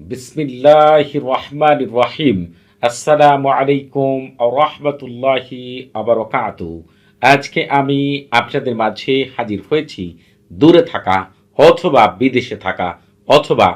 বিসমিল্লাহ রহমান রহিম আসসালামু আলাইকুম রহমতুল্লাহি আবরকাতু। আজকে আমি আপনাদের মাঝে হাজির হয়েছি দূরে থাকা অথবা বিদেশে থাকা অথবা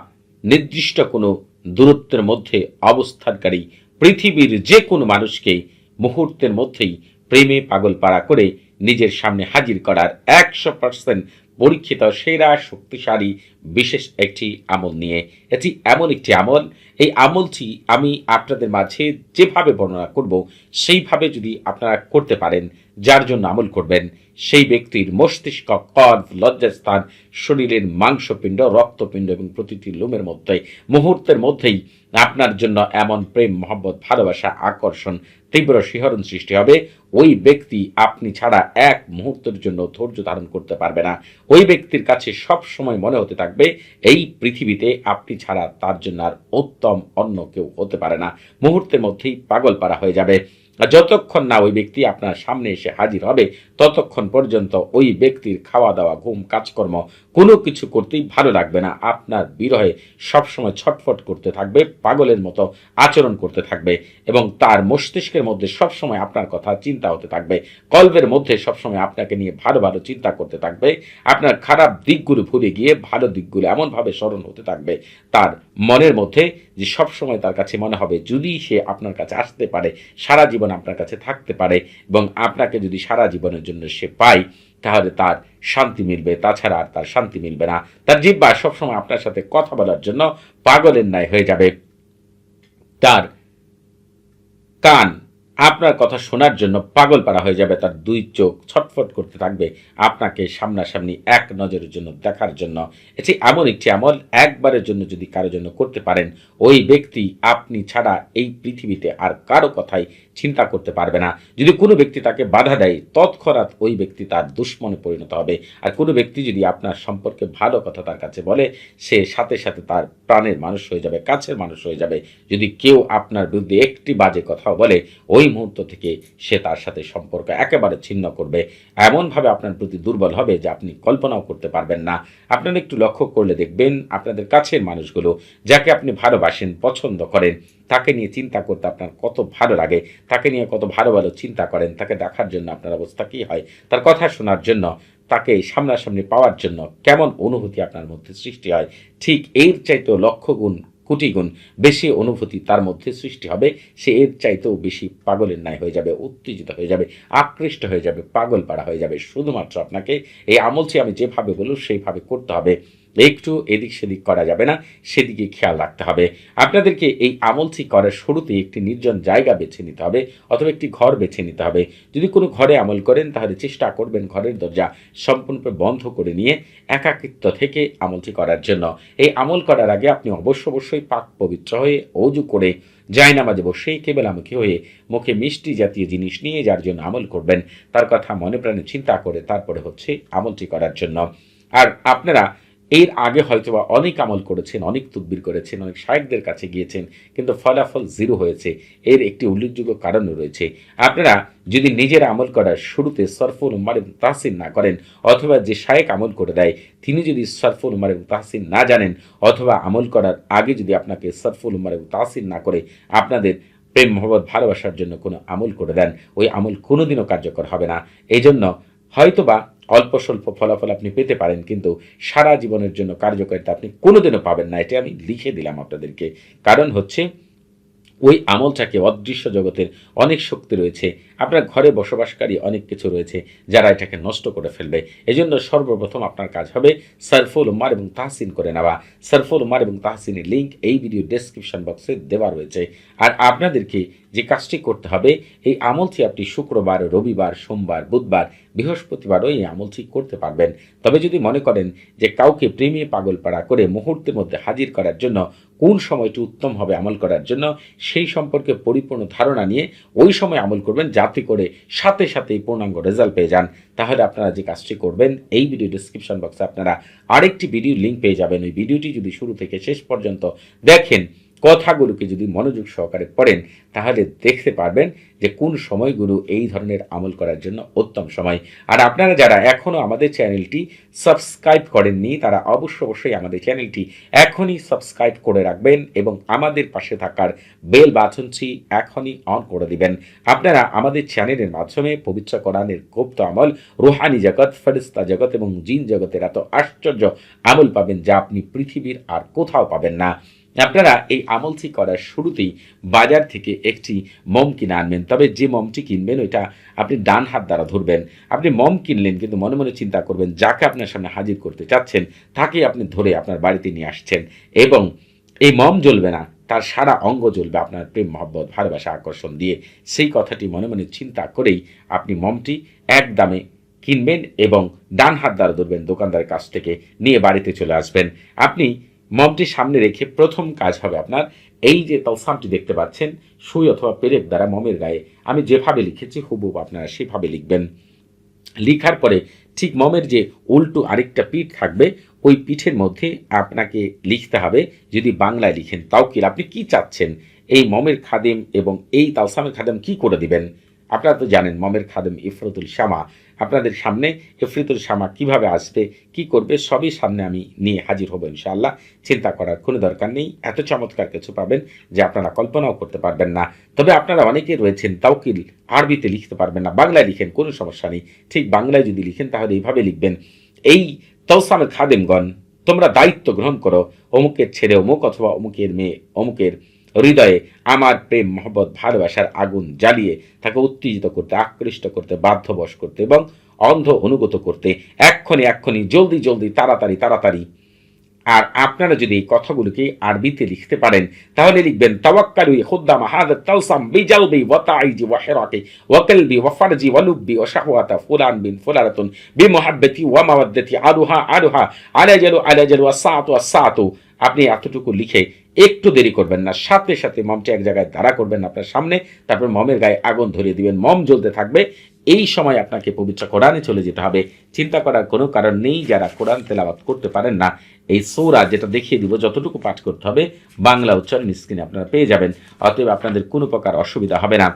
নির্দিষ্ট কোনো দূরত্বের মধ্যে অবস্থানকারী পৃথিবীর যে কোনো মানুষকে মুহূর্তের মধ্যেই প্রেমে পাগল পাড়া করে নিজের সামনে হাজির করার একশো পার্সেন্ট পরীক্ষিত, সেরা, শক্তিশালী, বিশেষ একটি আমল নিয়ে। এটি এমন একটি আমল। এই আমলটি আমি আপনাদের মাঝে যেভাবে বর্ণনা করব, সেইভাবে যদি আপনারা করতে পারেন, যার জন্য আমল করবেন সেই ব্যক্তির মস্তিষ্ক কর্ভ লজ্জাস্থান, শরীরের মাংসপিণ্ড, রক্তপিণ্ড এবং প্রতিটি লোমের মধ্যে মুহূর্তের মধ্যেই আপনার জন্য এমন প্রেম, মহব্বত, ভালোবাসা, আকর্ষণ, তীব্র শিহরণ সৃষ্টি হবে। ওই ব্যক্তি আপনি ছাড়া এক মুহূর্তের জন্য ধৈর্য ধারণ করতে পারবে না। ওই ব্যক্তির কাছে সব সময় মনে হতে থাকবে, এই পৃথিবীতে আপনি ছাড়া তার জন্য আর উত্তম অন্য কেউ হতে পারে না। মুহূর্তের মধ্যেই পাগল পারা হয়ে যাবে। আর যতক্ষণ না ওই ব্যক্তি আপনার সামনে এসে হাজির হবে, ততক্ষণ পর্যন্ত ওই ব্যক্তির খাওয়া দাওয়া ঘুম, কাজকর্ম কোনো কিছু করতেই ভালো লাগবে না। আপনার বিরহে সবসময় ছটফট করতে থাকবে, পাগলের মতো আচরণ করতে থাকবে এবং তার মস্তিষ্কের মধ্যে সবসময় আপনার কথা চিন্তা হতে থাকবে। কল্পের মধ্যে সবসময় আপনাকে নিয়ে ভালো ভালো চিন্তা করতে থাকবে। আপনার খারাপ দিকগুলো ভুলে গিয়ে ভালো দিকগুলো এমনভাবে স্মরণ হতে থাকবে। তার মনের মধ্যে যে সব সময় তার কাছে মনে হবে, যদি সে আপনার কাছে আসতে পারে, সারা জীবন আপনার কাছে থাকতে পারে এবং আপনাকে যদি সারা জীবনের জন্য সে পায়, তাহলে তার শান্তি মিলবে। তাছাড়া আর তার শান্তি মিলবে না। তার জিব্বা সবসময় আপনার সাথে কথা বলার জন্য পাগলের ন্যায় হয়ে যাবে। তার কান আপনার কথা শোনার জন্য পাগল পাড়া হয়ে যাবে, তার দুই চোখ ছটফট করতে থাকবে আপনাকে সামনাসামনি এক নজরের জন্য, দেখার জন্য। এটি এমন একটি আমল, একবারের জন্য যদি কারও জন্য করতে পারেন, ওই ব্যক্তি আপনি ছাড়া এই পৃথিবীতে আর কারও কথাই চিন্তা করতে পারবে না। যদি কোনো ব্যক্তি তাকে বাধা দেয়, তৎক্ষণাৎ ওই ব্যক্তি তার দুশ্মনে পরিণত হবে। আর কোনো ব্যক্তি যদি আপনার সম্পর্কে ভালো কথা তার কাছে বলে, সে সাথে সাথে তার প্রাণের মানুষ হয়ে যাবে, কাছের মানুষ হয়ে যাবে। যদি কেউ আপনার বিরুদ্ধে একটি বাজে কথাও বলে, ওই মুহূর্ত থেকে সে তার সাথে সম্পর্ক একেবারে ছিন্ন করবে। এমনভাবে আপনার প্রতি দুর্বল হবে যে আপনি কল্পনাও করতে পারবেন না। আপনারা একটু লক্ষ্য করলে দেখবেন আপনাদের কাছের মানুষগুলো, যাকে আপনি ভালোবাসেন, পছন্দ করেন তাকে নিয়ে চিন্তা করতে আপনার কত ভালো লাগে, তাকে নিয়ে কত ভালো ভালো চিন্তা করেন, তাকে দেখার জন্য আপনার অবস্থা কী হয়, তার কথা শোনার জন্য, তাকে সামনাসামনি পাওয়ার জন্য কেমন অনুভূতি আপনার মধ্যে সৃষ্টি হয়, ঠিক এর চাইতেও লক্ষ গুণ বেশি অনুভূতি তার মধ্যে সৃষ্টি হবে, সে এর চাইতেও বেশি পাগলের ন্যায় হয়ে যাবে, উত্তেজিত হয়ে যাবে, আকৃষ্ট হয়ে যাবে, পাগল পাড়া হয়ে যাবে, শুধুমাত্র আপনাকে এই আমলটি আমি যেভাবে বলব সেইভাবে করতে হবে। একটু এদিক সেদিক করা যাবে না, সেদিকে খেয়াল রাখতে হবে। আপনাদেরকে এই আমলটি করার শুরুতে একটি নির্জন জায়গা বেছে নিতে হবে, অথবা একটি ঘর বেছে নিতে হবে। যদি কোনো ঘরে আমল করেন, তাহলে চেষ্টা করবেন ঘরের দরজা সম্পূর্ণরূপে বন্ধ করে নিয়ে একাকিত্ব থেকে আমলটি করার জন্য। এই আমল করার আগে আপনি অবশ্য অবশ্যই পাক পবিত্র হয়ে অজু করে যায় নামাজে বসেই কেবলামুখী হয়ে মুখে মিষ্টি জাতীয় জিনিস নিয়ে যার জন্য আমল করবেন, তার কথা মনে প্রাণে চিন্তা করে তারপরে হচ্ছে আমলটি করার জন্য। আর আপনারা এর আগে হয়তোবা অনেক আমল করেছেন, অনেক তুকবির করেছেন, অনেক শায়কদের কাছে গিয়েছেন, কিন্তু ফলাফল জিরো হয়েছে। এর একটি উল্লেখযোগ্য কারণও রয়েছে। আপনারা যদি নিজের আমল করার শুরুতে সরফুল উম্মার এবং তাহসিন না করেন, অথবা যে শায়েক আমল করে দেয়, তিনি যদি সরফুল উম্মার এবং তাহসিন না জানেন, অথবা আমল করার আগে যদি আপনাকে সরফুল উম্মার এবং তাহসিন না করে, আপনাদের প্রেম, মহব্বত, ভালোবাসার জন্য কোনো আমল করে দেন। ওই আমল কোনোদিনও কার্যকর হবে না। এই জন্য হয়তোবা অল্প স্বল্প ফলাফল আপনি পেতে পারেন, কিন্তু সারা জীবনের জন্য কার্যকারিতা আপনি কোনোদিনও পাবেন না। এটা আমি লিখে দিলাম আপনাদেরকে। কারণ হচ্ছে, ওই আমলটাকে অদৃশ্য জগতের অনেক শক্তি রয়েছে আপনার ঘরে বসবাসকারী অনেক কিছু রয়েছে যারা এটাকে নষ্ট করে ফেলবে। এজন্য সর্বপ্রথম আপনার কাজ হবে সারফুল উমার এবং তাহসিন করে নেওয়া। সারফুল উমার এবং তাহসিনের লিঙ্ক এই ভিডিও ডেসক্রিপশন বক্সে দেওয়া রয়েছে। আর আপনাদেরকে যে কাজটি করতে হবে, এই আমলটি আপনি শুক্রবার, রবিবার, সোমবার, বুধবার, বৃহস্পতিবারও এই আমলটি করতে পারবেন। তবে যদি মনে করেন যে কাউকে প্রেমে পাগল পাড়া করে মুহূর্তের মধ্যে হাজির করার জন্য কোন সময়টি উত্তম হবে আমল করার জন্য, সেই সম্পর্কে পরিপূর্ণ ধারণা নিয়ে ওই সময় আমল করবেন যাতে করে সাথে সাথেই পূর্ণাঙ্গ রেজাল্ট পেয়ে যান, তাহলে আপনারা যে কাজটি করবেন, এই ভিডিও ডিসক্রিপশন বক্সে আপনারা আরেকটি ভিডিও লিঙ্ক পেয়ে যাবেন। ওই ভিডিওটি যদি শুরু থেকে শেষ পর্যন্ত দেখেন কথাগুলোকে যদি মনোযোগ সহকারে পড়েন, তাহলে দেখতে পারবেন যে কোন সময়গুলো এই ধরনের আমল করার জন্য উত্তম সময়। আর আপনারা যারা এখনও আমাদের চ্যানেলটি সাবস্ক্রাইব করেননি, তারা অবশ্য অবশ্যই আমাদের চ্যানেলটি এখনই সাবস্ক্রাইব করে রাখবেন এবং আমাদের পাশে থাকার বেল বাটনটি এখনই অন করে দিবেন। আপনারা আমাদের চ্যানেলের মাধ্যমে পবিত্র কোরআনের গুপ্ত আমল, রুহানি জগৎ ফেরিস্তা জগৎ এবং জিন জগতের এত আশ্চর্য আমল পাবেন যা আপনি পৃথিবীর আর কোথাও পাবেন না। আপনারা এই আমলটি করার শুরুতেই বাজার থেকে একটি মম কিনে আনবেন। তবে যে মমটি কিনবেন, ওইটা আপনি ডান হাত দ্বারা ধরবেন। আপনি মম কিনলেন, কিন্তু মনে মনে চিন্তা করবেন, যাকে আপনার সামনে হাজির করতে চাচ্ছেন তাকে আপনি ধরে আপনার বাড়িতে নিয়ে আসছেন। এবং এই মম জ্বলবে না, তার সারা অঙ্গ জ্বলবে আপনার প্রেম, মহব্বত, ভালোবাসা, আকর্ষণ দিয়ে। সেই কথাটি মনে মনে চিন্তা করেই আপনি মমটি এক দামে কিনবেন এবং ডান হাত দ্বারা ধরবেন, দোকানদারের কাছ থেকে নিয়ে বাড়িতে চলে আসবেন। আপনি মমটি সামনে রেখে প্রথম কাজ হবে আপনার, এই যে তলসামটি দেখতে পাচ্ছেন, সুই অথবা পেরেক দ্বারা মমের গায়ে, আমি যেভাবে লিখেছি হুবুব আপনারা সেভাবে লিখবেন। লিখার পরে ঠিক মমের যে উল্টো আরেকটা পিঠ থাকবে, ওই পিঠের মধ্যে আপনাকে লিখতে হবে, যদি বাংলায় লিখেন তাওকিল আপনি কি চাচ্ছেন? এই মমের খাদেম এবং এই তালসামের খাদেম কি করে দিবেন? আপনারা তো জানেন মমের খাদেম ইফরতুল শামা। আপনাদের সামনে ইফরিতুল শামা কীভাবে আসবে, কি করবে, সবই সামনে আমি নিয়ে হাজির হব ইনশাআল্লাহ। চিন্তা করার কোনো দরকার নেই। এত চমৎকার কিছু পাবেন যে আপনারা কল্পনাও করতে পারবেন না। তবে আপনারা অনেকে রয়েছেন তাওকিল আরবিতে লিখতে পারবেন না, বাংলায় লিখেন, কোনো সমস্যা নেই। ঠিক বাংলায় যদি লিখেন, তাহলে এইভাবে লিখবেন, এই তৌসামের খাদেমগণ, তোমরা দায়িত্ব গ্রহণ করো, অমুকের ছেলে অমুক অথবা অমুকের মেয়ে, অমুকের হৃদয়ে আমার প্রেম, মহব্বত, ভালোবাসার আগুন জ্বালিয়ে তাকে উত্তেজিত করতে, আকৃষ্ট করতে, বাধ্যবশ করতে এবং অন্ধ অনুগত করতে, এক্ষণে এক্ষণে জলদি জলদি, তাড়াতাড়ি তাড়াতাড়ি। আর আপনারা যদি এই কথাগুলোকে আরবিতে লিখতে পারেন, তাহলে লিখবেন, তাওয়াক্কালু খুদ্দাম হাদা তাওসাম বিজালবি ওয়া তাইজি ওয়া হিরাতি ওয়া কলবি ওয়া ফারজি ওয়া লুব্বি ওয়া শাহওয়াতা ফুলান বিন ফুলারাতুন বিমুহাব্বতি ওয়া মাওয়াদ্দাতি আরুহা আরুহা আলাজালু আলাজালু ওয়া সাতু। আপনি এতটুকু লিখে একটু দেরি করবেন না, সাথে সাথে মমটি এক জায়গায় দাঁড়া করবেন আপনার সামনে, তারপর মমের গায়ে আগুন ধরিয়ে দিবেন, মম জ্বলতে থাকবে। এই সময় আপনাকে পবিত্র কোরআনে চলে যেতে হবে। চিন্তা করার কোনো কারণ নেই, যারা কোরআন তেলাওয়াত করতে পারেন না, এই সৌরা যেটা দেখিয়ে দিব, যতটুকু পাঠ করতে হবে, বাংলা উচ্চারণ স্ক্রিনে আপনারা পেয়ে যাবেন। অতএব আপনাদের কোনো প্রকার অসুবিধা হবে না।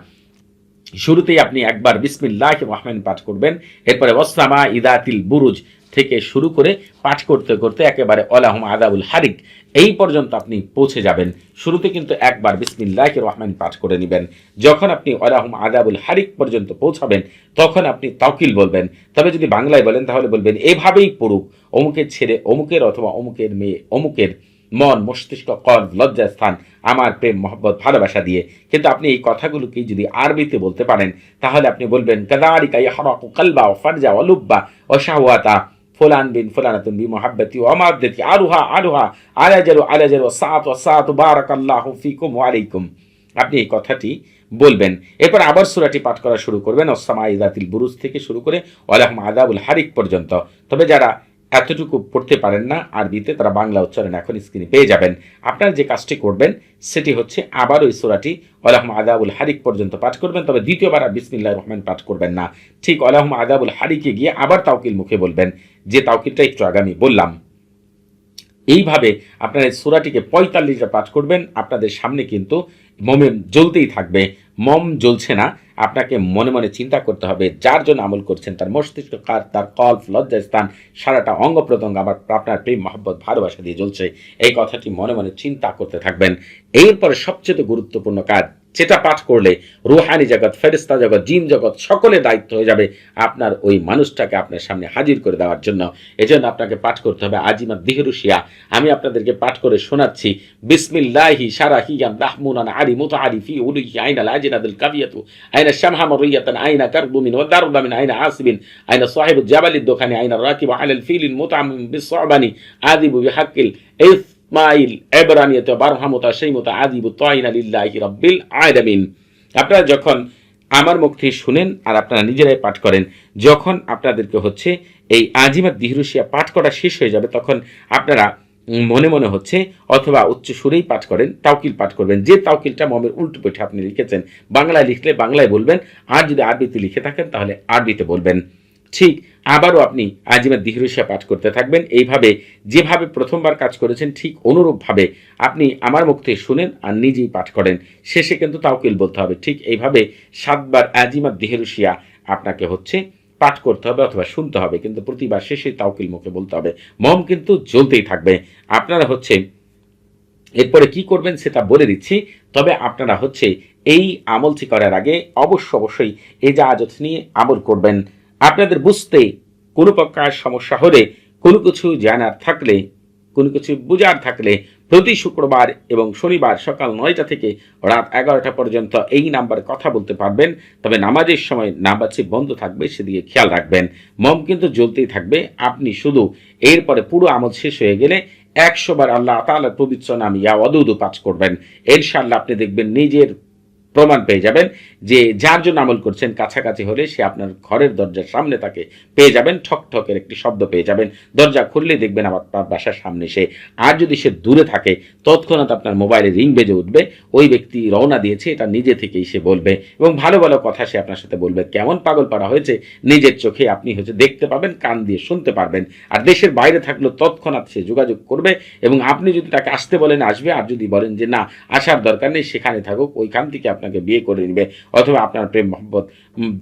শুরুতেই আপনি একবার বিসমিল্লাহ রহমান পাঠ করবেন, এরপরে ওসামা ইদাতিল বুরুজ থেকে শুরু করে পাঠ করতে করতে একেবারে অলাহম আদাবুল হারিক এই পর্যন্ত আপনি পৌঁছে যাবেন। শুরুতে কিন্তু একবার বিসমিল্লাহ রহমান পাঠ করে নেবেন। যখন আপনি অলাহম আদাবুল হারিক পর্যন্ত পৌঁছাবেন, তখন আপনি তাকিল বলবেন। তবে যদি বাংলায় বলেন, তাহলে বলবেন, এভাবেই পড়ুক। অমুকের ছেলে, অমুকের অথবা অমুকের মেয়ে, অমুকের মন, মস্তিষ্ক কল লজ্জা, স্থান, আমার প্রেম, মহব্বত, ভালোবাসা দিয়ে। কিন্তু আপনি এই কথাগুলোকে যদি আরবিতে বলতে পারেন, তাহলে আপনি বলবেন কাদারিকা ইয়াহরাকু কালবা ও ফারজা ও লুব্বা ও শাহওয়াতা। ফুলান বিন ফুলানাতুন বি মহাব্বতি ও মাদ্দাতি আরুহা আরুহা আলাজারু আলাজারু সাত ওয়া সাত বারাকাল্লাহু ফিকুম ওয়া আলাইকুম আপনি এই কথাটি বলবেন। এরপর আবার সুরাটি পাঠ করা শুরু করবেন। ওসামা ইদাতিল বুরুজ থেকে শুরু করে ওয়ালাহম আদাবুল হারিক পর্যন্ত। তবে যারা এতটুকু পড়তে পারেন না আরবিতে, তারা বাংলা উচ্চারণ এখন স্ক্রিনে পেয়ে যাবেন। আপনারা যে কাজটি করবেন, সেটি হচ্ছে আবার ওই সোরাটি আলাহম আদাবুল হারিক পর্যন্ত পাঠ করবেন, তবে দ্বিতীয়বার আর বিসমিল্লাহ রহমান পাঠ করবেন না। ঠিক আলাহম আদাবুল হারিকে গিয়ে আবার তাওকিল মুখে বলবেন, যে তাওকিলটা একটু আগামী বললাম। এইভাবে আপনারা এই সুরাটিকে পঁয়তাল্লিশটা পাঠ করবেন, আপনাদের সামনে কিন্তু মমে জ্বলতেই থাকবে। মম জ্বলছে না আপনাকে মনে মনে চিন্তা করতে হবে, যার জন্য আমল করছেন, তার মস্তিষ্ক, কার তার কল্প, লজ্জাস্থান, সারাটা অঙ্গ প্রত্যঙ্গ আমার আপনার প্রেম, মহব্বত, ভালোবাসা দিয়ে জ্বলছে। এই কথাটি মনে মনে চিন্তা করতে থাকবেন। এরপরে সবচেয়ে গুরুত্বপূর্ণ কাজ যেটা পাঠ করলে রুহানি জগৎ ফেরিস্তা জগৎ, জিন জগৎ সকলে দায়িত্ব হয়ে যাবে আপনার ওই মানুষটাকে আপনার সামনে হাজির করে দেওয়ার জন্য। এজন্য আপনাকে পাঠ করতে হবে আজিমা দিহরুশিয়া। আমি আপনাদেরকে পাঠ করে শোনাচ্ছি। বিসমিল্লাহি সারাহিয়ান রাহমুনান আরি মুত আরিফি উলুহি আইনাল আজিনাদুল কাবিয়াতু। আইনা শামহা মরিয়াতান আইনা কারদুমিন ওয়া দারদামিন আইনা আসিবিন, আইনা সাহিবু জাবালিদ দোকানি, আইনা রাকিব আলাল ফিলিন মুতামিম বিসসাবানি আদিবু বিহাক্কিল ইস ইসমাইল এবরানিয়ত বারহামতা সেই মতো আদিবু তয়না লিল্লাহি রাব্বিল আলামিন। আপনারা যখন আমার মুখ শুনেন আর আপনারা নিজেরাই পাঠ করেন, যখন আপনাদেরকে হচ্ছে এই আজিমাত দিহরুশিয়া পাঠ করা শেষ হয়ে যাবে, তখন আপনারা মনে মনে হচ্ছে অথবা উচ্চ সুরেই পাঠ করেন, তাওকিল পাঠ করবেন। যে তাওকিলটা মমের উল্টো পিঠে আপনি লিখেছেন, বাংলায় লিখলে বাংলায় বলবেন, আর যদি আরবিতে লিখে থাকেন, তাহলে আরবিতে বলবেন। ঠিক, আবারও আপনি আজিমা দিহরুষা পাঠ করতে থাকবেন। এইভাবে, যেভাবে প্রথমবার কাজ করেছেন, ঠিক অনুরূপভাবে আপনি আমার মুখ থেকে শুনেন আর নিজেই পাঠ করেন। শেষে কিন্তু তাওকিল বলতে হবে, ঠিক এইভাবে সাতবার আজিমা দিহরুষিয়া আপনাকে হচ্ছে পাঠ করতে হবে অথবা শুনতে হবে, কিন্তু প্রতিবার শেষে তাওকিল মুখে বলতে হবে। মম কিন্তু জ্বলতেই থাকবে। আপনারা হচ্ছে এরপরে কি করবেন সেটা বলে দিচ্ছি, তবে আপনারা হচ্ছে এই আমলটি করার আগে অবশ্য অবশ্যই এই জাহাজত নিয়ে আমল করবেন। আপনাদের বুঝতে কোনো প্রকার সমস্যা হলে, কোনো কিছু জানার থাকলে, কোনো কিছু বোঝার থাকলে প্রতি শুক্রবার এবং শনিবার সকাল নয়টা থেকে রাত এগারোটা পর্যন্ত এই নাম্বারে কথা বলতে পারবেন। তবে নামাজের সময় নামাজটি বন্ধ থাকবে, সেদিকে খেয়াল রাখবেন। মম কিন্তু জ্বলতেই থাকবে। আপনি শুধু এরপরে পুরো আমল শেষ হয়ে গেলে একশোবার আল্লাহ তাআলার পবিত্র নাম ইয়া অদুদু পাঠ করবেন। ইনশাআল্লাহ আপনি দেখবেন নিজের প্রমাণ পেয়ে যাবেন যে যার জন্য আমল করছেন কাছাকাছি হলে সে আপনার ঘরের দরজার সামনে তাকে পেয়ে যাবেন, ঠক ঠকের একটি শব্দ পেয়ে যাবেন। দরজা খুললে দেখবেন আপনার বাসার সামনে সে। আর যদি সে দূরে থাকে, তৎক্ষণাৎ আপনার মোবাইলে রিং বেজে উঠবে, ওই ব্যক্তি রওনা দিয়েছে, এটা নিজে থেকেই সে বলবে। এবং ভালো ভালো কথা সে আপনার সাথে বলবে, কেমন পাগল পাড়া হয়েছে, নিজের চোখে আপনি হচ্ছে দেখতে পাবেন, কান দিয়ে শুনতে পারবেন। আর দেশের বাইরে থাকলেও তৎক্ষণাৎ সে যোগাযোগ করবে এবং আপনি যদি তাকে আসতে বলেন, আসবে। আর যদি বলেন যে না, আসার দরকার নেই, সেখানে থাকুক, ওইখান থেকে আপনাকে বিয়ে করে নেবে অথবা আপনার প্রেম মহব্বত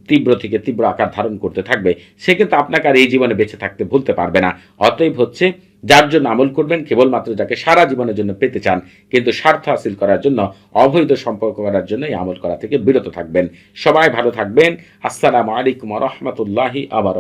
তীব্র থেকে তীব্র আকার ধারণ করতে থাকবে সে কিন্তু আপনাকে আর এই জীবনে বেঁচে থাকতে ভুলতে পারবে না। অতএব হচ্ছে, যার জন্য আমল করবেন, কেবলমাত্র যাকে সারা জীবনের জন্য পেতে চান, কিন্তু স্বার্থ হাসিল করার জন্য, অবৈধ সম্পর্ক করার জন্য এই আমল করা থেকে বিরত থাকবেন। সবাই ভালো থাকবেন। আসসালামু আলাইকুম রহমতুল্লাহি আবার